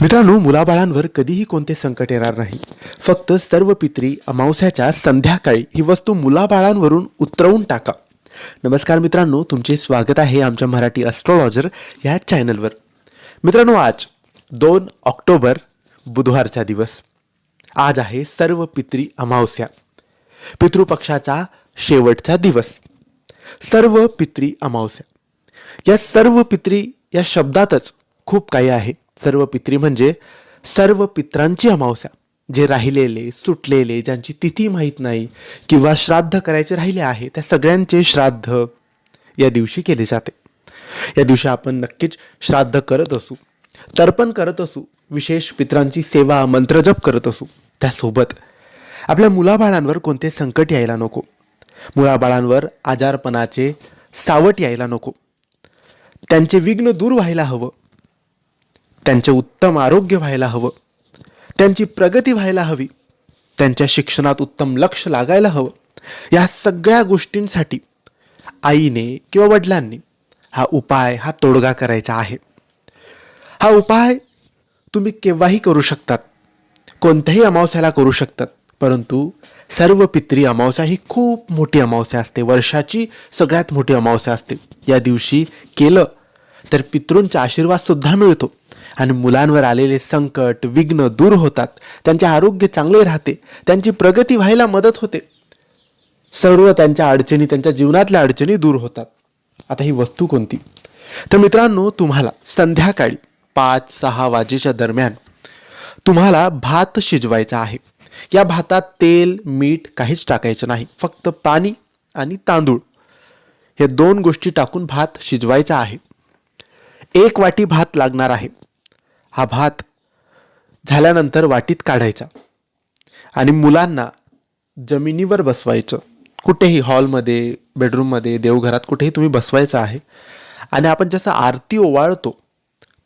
मित्रांनो मुलाबाळांवर कधीही कोणते संकट येणार नाही. फक्त सर्व पित्री अमावस्याच्या संध्याकाळी ही वस्तू मुलाबाळांवरून उतरवून टाका. नमस्कार मित्रांनो तुमचे स्वागत आहे आमच्या मराठी ॲस्ट्रॉलॉजर या चॅनलवर मित्रांनो आज दोन ऑक्टोबर बुधवारचा दिवस. आज आहे सर्व पित्री अमावस्या. पितृपक्षाचा शेवटचा दिवस. सर्व पित्री अमावस्या. या सर्व पित्री या शब्दातच खूप काही आहे. सर्व पित्री म्हणजे सर्व पित्रांची अमावस्या जे राहिलेले सुटलेले ज्यांची तिथी माहीत नाही किंवा श्राद्ध करायचे राहिले आहे त्या सगळ्यांचे श्राद्ध या दिवशी केले जाते. या दिवशी आपण नक्कीच श्राद्ध करत असू तर्पण करत असू विशेष पित्रांची सेवा मंत्रजप करत असू त्यासोबत आपल्या मुलाबाळांवर कोणते संकट यायला नको. मुलाबाळांवर आजारपणाचे सावट यायला नको. त्यांचे विघ्न दूर व्हायला हवं. त्यांचे उत्तम आरोग्य व्हायला हवं. त्यांची प्रगती व्हायला हवी. त्यांच्या शिक्षणात उत्तम लक्ष लागायला हवं. या सगळ्या गोष्टींसाठी आईने किंवा वडिलांनी हा उपाय हा तोडगा करायचा आहे. हा उपाय तुम्ही केव्हाही करू शकतात. कोणत्याही अमावस्याला करू शकतात. परंतु सर्व पित्री अमावस्या ही खूप मोठी अमावस्या असते. वर्षाची सगळ्यात मोठी अमावस्या असते. या दिवशी केलं तर पितृंचा आशीर्वाद सुद्धा मिळतो. आणि मुलांवर आलेले संकट विघ्न दूर होतात. त्यांचे आरोग्य चांगले राहते. त्यांची प्रगती व्हायला मदत होते. सर्व त्यांच्या अडचणी त्यांच्या जीवनातल्या अडचणी दूर होतात. आता ही वस्तू कोणती? तर मित्रांनो तुम्हाला संध्याकाळी पाच सहा वाजेच्या दरम्यान तुम्हाला भात शिजवायचा आहे. या भातात तेल मीठ काहीच टाकायचं नाही. फक्त पाणी आणि तांदूळ. हे दोन गोष्टी टाकून भात शिजवायचा आहे. एक वाटी भात लागणार आहे. हा भात झाल्यानंतर वाटीत काढायचा आणि मुलांना जमिनीवर बसवायचं. कुठेही हॉलमध्ये बेडरूममध्ये देवघरात कुठेही तुम्ही बसवायचं आहे आणि आपण जसं आरती ओवाळतो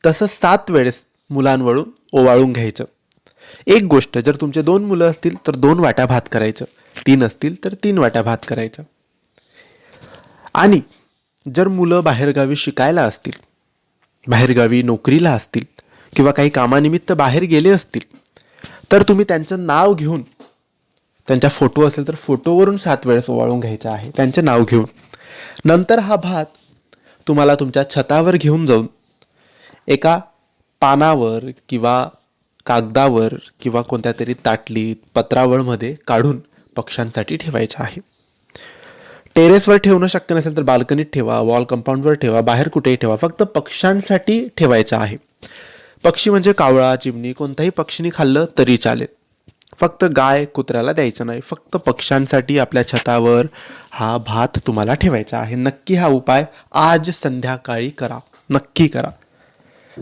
तसं सात वेळेस मुलांवरून ओवाळून घ्यायचं. एक गोष्ट जर तुमचे दोन मुलं असतील तर दोन वाट्या भात करायचं. तीन असतील तर तीन वाट्या भात करायचं. आणि जर मुलं बाहेरगावी शिकायला असतील बाहेरगावी नोकरीला असतील किंवा काही कामानिमित्त बाहेर गेले असतील तर तुम्ही त्यांचं नाव घेऊन त्यांचा फोटो असेल तर फोटोवरून सात वेळेस ओवाळून घ्यायचा आहे त्यांचे नाव घेऊन. नंतर हा भात तुम्हाला तुमच्या छतावर घेऊन जाऊन एका पानावर किंवा कागदावर किंवा कोणत्या तरी ताटलीत पत्रावळमध्ये काढून पक्ष्यांसाठी ठेवायचं आहे. टेरेसवर ठेवणं शक्य नसेल तर बाल्कनीत ठेवा वॉल कंपाऊंडवर ठेवा बाहेर कुठेही ठेवा फक्त पक्ष्यांसाठी ठेवायचं आहे. पक्षी म्हणजे कावळा चिमणी कोणताही पक्षीने खाल्लं तरी चालेल. फक्त गाय कुत्र्याला द्यायचं नाही फक्त पक्ष्यांसाठी आपल्या छतावर हा भात तुम्हाला ठेवायचा आहे. नक्की हा उपाय आज संध्याकाळी करा. नक्की करा.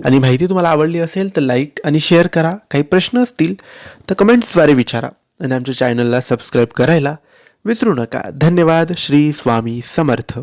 आणि माहिती तुम्हाला आवडली असेल तर लाईक आणि शेअर करा. काही प्रश्न असतील तर कमेंट्सद्वारे विचारा. आणि आमच्या चॅनलला सबस्क्राईब करायला विसरू नका. धन्यवाद. श्री स्वामी समर्थ.